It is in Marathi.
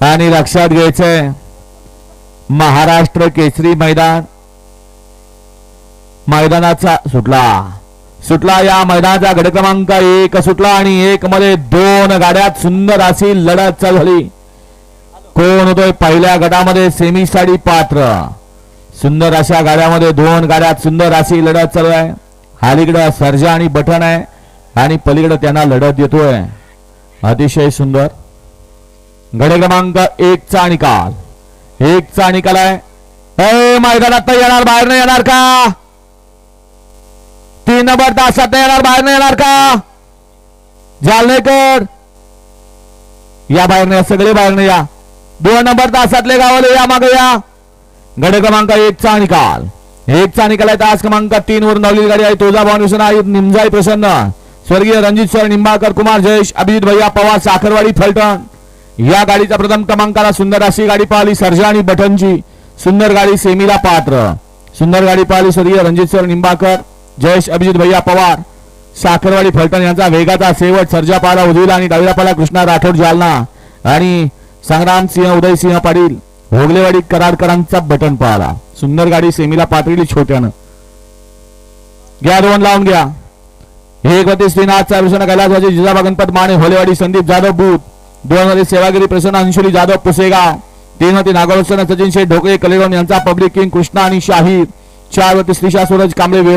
आणि लक्षात घ्यायचंय महाराष्ट्र केसरी मैदान. मैदानाचा सुटला. सुटला या मैदानाचा गड क्रमांक एक सुटला आणि एक मध्ये दोन गाड्यात सुंदर अशी लढत चालू झाली. कोण होतोय पहिल्या गटामध्ये? सेमीसाठी पात्र. सुंदर अशा गाड्यामध्ये दोन गाड्यात सुंदर अशी लढत चालू आहे. हालीकडं सर्जा आणि बटन आहे. आणि पलीकडं त्यांना लढत देतोय. अतिशय सुंदर. गडे क्रमांक एक चा निकाल. एक चा निकाल आहे. मैदानात येणार बाहेर नाही येणार का? तीन नंबर तासात नाही येणार बाहेर नाही येणार का? जालनेकर. या बाहेर नाही सगळे बाहेर नाही या. दोन नंबर तासातले गावाले या मागे या. गडे क्रमांक एक चा निकाल. एक चा निकाल आहे तास क्रमांक तीन वरून नवली गाडी आहे तुळजाभवानी हुसेन आहे निमजाई प्रसन्न. स्वर्गीय रणजित सर निंबाळकर कुमार जयेश अभिजित भैया पवार साखरवाडी फलटण. या गाडीचा प्रथम क्रमांकाला सुंदर अशी गाडी पाहिली सर्जा आणि बटनची. सुंदर गाडी सेमीला पात्र. सुंदर गाडी पाहिली स्वर्गीय रणजित सर निंबाकर जयेश अभिजित भैया पवार. साखरवाडी फलटण यांचा वेगाचा शेवट सर्जा पाला उजवीला आणि डावीला पाला कृष्णा राठोड जालना. आणि संग्राम सिंह उदयसिंह पाटील भोगलेवाडी कराडकरांचा बटन पाहिला. सुंदर गाडी सेमीला पातळी छोट्यानं. घ्या दोन लावून घ्या. एक वती श्रीनाथचा विष्णू कैलासवाजी जिजाबा गणपत माने होलेवाडी संदीप जाधव बूथ. दोन मध्ये सेवागिरी प्रसन्न अंशुली जाधव पुसेगाव तीन वती नागोत्सव सचिन शेठ ढोकळे कलेगाव यांचा पब्लिक किंग कृष्णा आणि शाहीर चार वती श्रीशा सूरज कांबळे वेळ